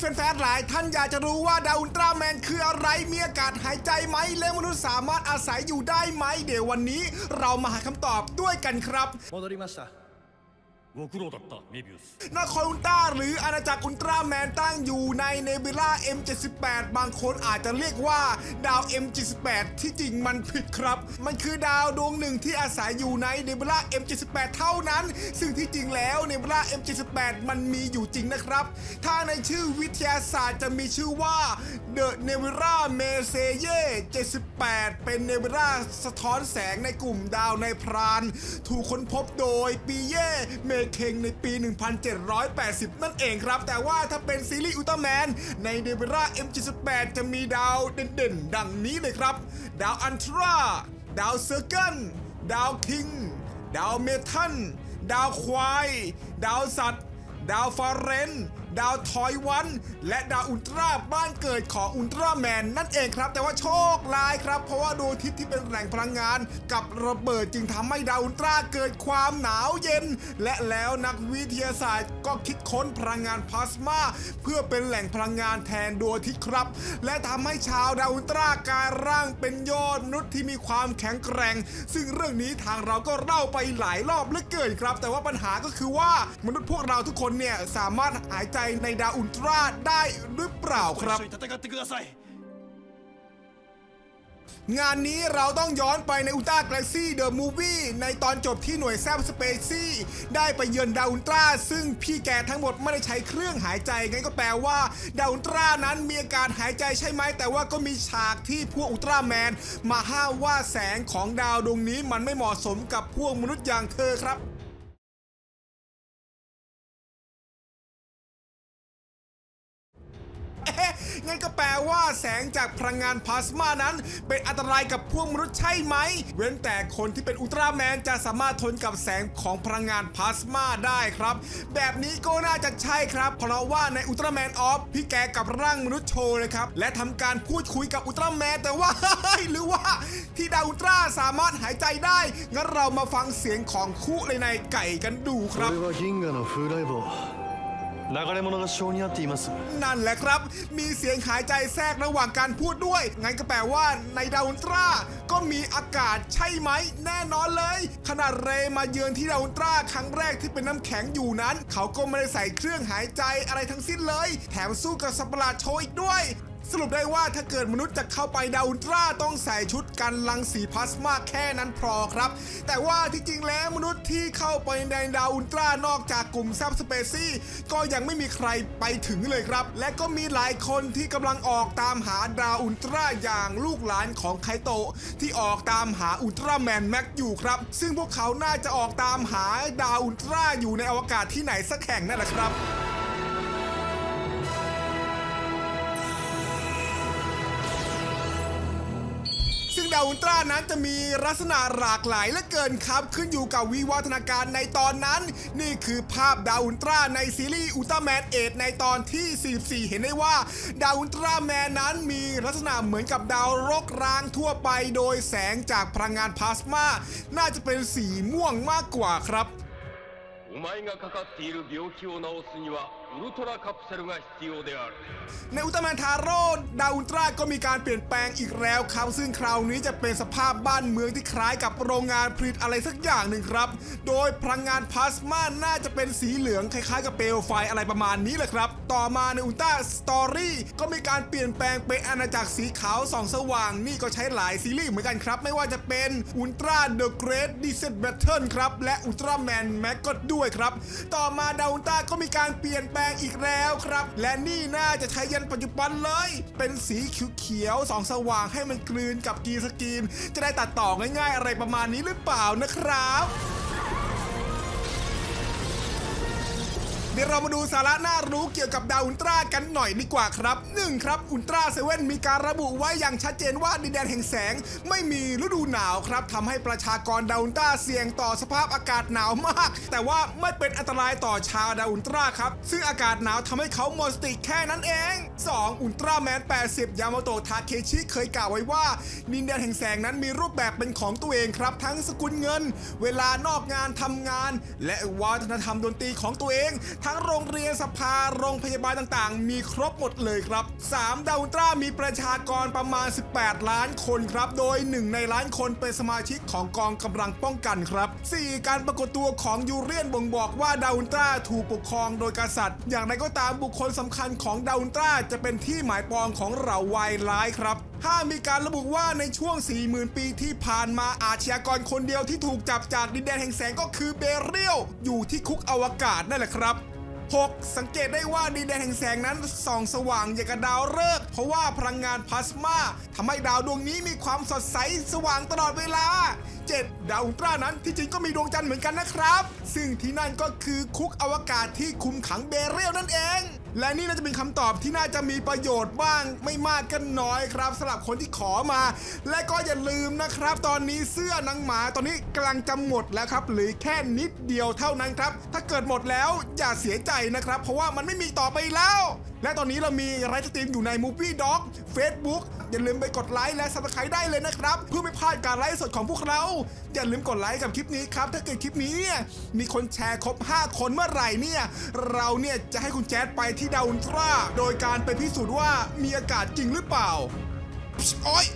แฟนๆหลายท่านอยากจะรู้ว่าดาวอุลตร้าแมนคืออะไรมีอากาศหายใจไหมและมนุษย์สามารถอาศัยอยู่ได้ไหม เดี๋ยววันนี้เรามาหาคำตอบด้วยกันครับ 戻りました ご苦労だったメビウス นครอุลตร้าหรืออาณาจักรอุลตร้าแมนตั้งอยู่ในเนบิล่า M78 บางคนอาจจะเรียกว่าดาว M78 ที่จริงมันผิดครับ มันคือดาวดวงหนึ่งที่อาศัยอยู่ในเนบิล่า M78 เท่านั้น ซึ่งที่จริงแล้วเนบิล่า M78 มันมีอยู่จริงนะครับ ถ้าในชื่อวิทยาศาสตร์จะมีชื่อว่า The Nebula m e s e y e 78 เป็นเนบิล่าสะท้อนแสงในกลุ่มดาวในพราน ถูกค้นพบโดยปีเย่เม เคงในปี 1780 นั่นเองครับ แต่ว่าถ้าเป็นซีรีส์อุลตร้าแมน ในเดบิร่า M78 จะมีดาวเด่นๆ ดังนี้เลยครับ ดาวอันทรา ดาวเซอร์เกิลดาวคิง ดาวเมทัลดาวควาย ดาวสัตว์ ดาวฟาเรน ดาวทอยวัน และดาวอุลตร้าบ้านเกิดของอุลตร้าแมนนั่นเองครับ แต่ว่าโชคร้ายครับ เพราะว่าดวงอาทิตย์ที่เป็นแหล่งพลังงาน กับระเบิดจึงทำให้ดาวอุลตร้าเกิดความหนาวเย็น และแล้วนักวิทยาศาสตร์ก็คิดค้นพลังงานพลาสมาเพื่อเป็นแหล่งพลังงานแทนดวงอาทิตย์ครับ และทำให้ชาวดาวอุลตร้ากลายร่างเป็นยอดมนุษย์ที่มีความแข็งแกร่ง ซึ่งเรื่องนี้ทางเราก็เล่าไปหลายรอบเหลือเกินครับ แต่ว่าปัญหาก็คือว่ามนุษย์พวกเราทุกคนเนี่ยสามารถหายใจในดาวอุลตร้าได้หรือเปล่าครับ งานนี้เราต้องย้อนไปในอุลตร้าแกลซี่เดอะมูวี่ในตอนจบที่หน่วยแซบสเปซี่ได้ไปเยือนดาวอุลตร้าซึ่งพี่แกทั้งหมดไม่ได้ใช้เครื่องหายใจงั้นก็แปลว่า ดาวอุลตร้านั้นมีอาการหายใจใช่ไหมแต่ว่าก็มีฉากที่พวกอุลตร้าแมนมาห้ามว่าแสงของดาวดวงนี้มันไม่เหมาะสมกับพวกมนุษย์อย่างเธอครับ งั้นก็แปลว่าแสงจากพลังงานพลาสมานั้น เป็นอันตรายกับพวกมนุษย์ใช่ไหม เว้นแต่คนที่เป็นอุลตร้าแมนจะสามารถทนกับแสงของพลังงานพลาสมาได้ครับ แบบนี้ก็น่าจะใช่ครับ เพราะว่าในอุลตร้าแมนออฟพี่แกกับร่างมนุษย์โชว์นะครับ และทำการพูดคุยกับอุลตร้าแมนแต่ว่า หรือว่าที่ดาวอุลตร้าสามารถหายใจได้ งั้นเรามาฟังเสียงของคู่ในในไก่กันดูครับ 流れ物が性に合っています นั่นแหละครับ มีเสียงหายใจแทรกระหว่างการพูดด้วย งั้นก็แปลว่าในดาวอุลตร้า ก็มีอากาศใช่ไหม แน่นอนเลย ขนาดเรย์มาเยือนที่ดาวอุลตร้าครั้งแรกที่เป็นน้ำแข็งอยู่นั้น เขาก็ไม่ได้ใส่เครื่องหายใจอะไรทั้งสิ้นเลย แถมสู้กับสัตว์ประหลาดโชว์อีกด้วย สรุปได้ว่าถ้าเกิดมนุษย์จะเข้าไปดาวอุลตร้าต้องใส่ชุดกันรังสีพลาสมาแค่นั้นพอครับ แต่ว่าที่จริงแล้วมนุษย์ที่เข้าไปในดาวอุลตร้านอกจากกลุ่มซับสเปซี่ก็ยังไม่มีใครไปถึงเลยครับ และก็มีหลายคนที่กำลังออกตามหาดาวอุลตร้าอย่างลูกหลานของไคโตะที่ออกตามหาอุลตร้าแมนแม็กอยู่ครับ ซึ่งพวกเขาน่าจะออกตามหาดาวอุลตร้าอยู่ในอวกาศที่ไหนสักแห่งนั่นแหละครับ ดาวอุลตร้านั้นจะมีลักษณะหลากหลายเหลือเกินครับ ขึ้นอยู่กับวิวัฒนาการในตอนนั้น นี่คือภาพดาวอุลตร้าในซีรีส์อุลตร้าแมนเอในตอนที่ 44 เห็นได้ว่า ดาวอุลตร้าแมนนั้นมีลักษณะเหมือนกับดาวรกร้างทั่วไปโดยแสงจากพลังงานพลาสมา น่าจะเป็นสีม่วงมากกว่าครับ お前がかかっている病気を治すには ウルトラカプセルが必要である ในอุลตร้าแมนทาโร่ดาวอุลตร้าก็มีการเปลี่ยนแปลงอีกแล้วครับ ซึ่งคราวนี้จะเป็นสภาพบ้านเมืองที่คล้ายกับโรงงานผลิตอะไรสักอย่างหนึ่งครับ โดยพลังงานพลาสมาน่าจะเป็นสีเหลืองคล้ายๆกับเปลวไฟอะไรประมาณนี้แหละครับ ต่อมาในอุลตร้าสตอรี่ก็มีการเปลี่ยนแปลงเป็นอาณาจักรสีขาวส่องสว่าง นี่ก็ใช้หลายซีรีส์เหมือนกันครับ ไม่ว่าจะเป็นอุลตร้าเดอะเกรดดิเซตแบทเทิลครับและอุลตร้าแมนแม็กก็ด้วยครับ ต่อมาดาวอุลตร้าก็มีการเปลี่ยนแปลง งอีกแล้วครับ และนี่น่าจะใช้ยันปัจจุบันเลย เป็นสีเขียวๆสองสว่างให้มันกลืนกับกรีสกรีน จะได้ตัดต่อง่ายๆอะไรประมาณนี้หรือเปล่านะครับ เดี๋ยวเรามาดูสาระน่ารู้เกี่ยวกับดาวอุลตร้ากันหน่อยดีกว่าครับ 1. ครับอุลตร้าเซเว่นมีการระบุไว้อย่างชัดเจนว่าดินแดนแห่งแสง ไม่มีฤดูหนาวครับทำให้ประชากรดาวอุลตร้าเสี่ยงต่อสภาพอากาศหนาวมาก แต่ว่าไม่เป็นอันตรายต่อชาวดาวอุลตร้าครับ ซึ่งอากาศหนาวทำให้เขาหมดสติแค่นั้นเอง 2. อุลตร้าแมน 80 ยามาโตะทาเคชิเคยกล่าวไว้ว่า ดินแดนแห่งแสงนั้นมีรูปแบบเป็นของตัวเองครับ ทั้งสกุลเงิน เวลานอกงานทำงาน และวัฒนธรรมดนตรีของตัวเองทั้งโรงเรียนสภาโรงพยาบาลต่างๆ มีครบหมดเลยครับ 3 ดาวอุลตรามีประชากรประมาณ 18 ล้านคนครับ โดย 1 ในล้านคนเป็นสมาชิกของกองกำลังป้องกันครับ 4 การปรากฏตัวของยูเรียนบ่งบอกว่าดาวอุลตราถูกปกครองโดยกษัตริย์ อย่างไรก็ตามบุคคลสำคัญของดาวอุลตราจะเป็นที่หมายปองของเหล่าวายร้ายครับถ้ามีการระบุว่าในช่วง 40,000 ปีที่ผ่านมาอาชญากรคนเดียวที่ถูกจับจากดินแดนแห่งแสงก็คือเบเรียลอยู่ที่คุกอวกาศนั่นแหละครับ 6. สังเกตได้ว่าดินแดนแห่งแสงนั้นส่องสว่างอย่างกับดาวฤกษ์เพราะว่าพลังงานพลาสมาทำให้ดาวดวงนี้มีความสดใสสว่างตลอดเวลา 7. ดาวอุลตร้านั้นที่จริงก็มีดวงจันทร์เหมือนกันนะครับ ซึ่งที่นั่นก็คือคุกอวกาศที่คุมขังเบเรียลนั่นเอง และนี่น่าจะเป็นคำตอบที่น่าจะมีประโยชน์บ้างไม่มากก็น้อยครับสำหรับคนที่ขอมา และก็อย่าลืมนะครับ ตอนนี้เสื้อนังหมาตอนนี้กำลังจะหมดแล้วครับหรือแค่นิดเดียวเท่านั้นครับ ถ้าเกิดหมดแล้วอย่าเสียใจนะครับ เพราะว่ามันไม่มีต่อไปแล้วและตอนนี้เรามีไลฟ์สตรีมอยู่ใน Movie Dog Facebook อย่าลืมไปกดไลค์และ Subscribe ได้เลยนะครับ เพื่อไม่พลาดการไลฟ์สดของพวกเรา อย่าลืมกดไลค์กับคลิปนี้ครับ ถ้าเกิดคลิปนี้เนี่ยมีคนแชร์ครบ 5 คนเมื่อไหร่เนี่ย เราเนี่ยจะให้คุณแจ๊ดไปที่ดาวอุลตร้าโดยการไปพิสูจน์ว่ามีอากาศจริงหรือเปล่าโอ๊ย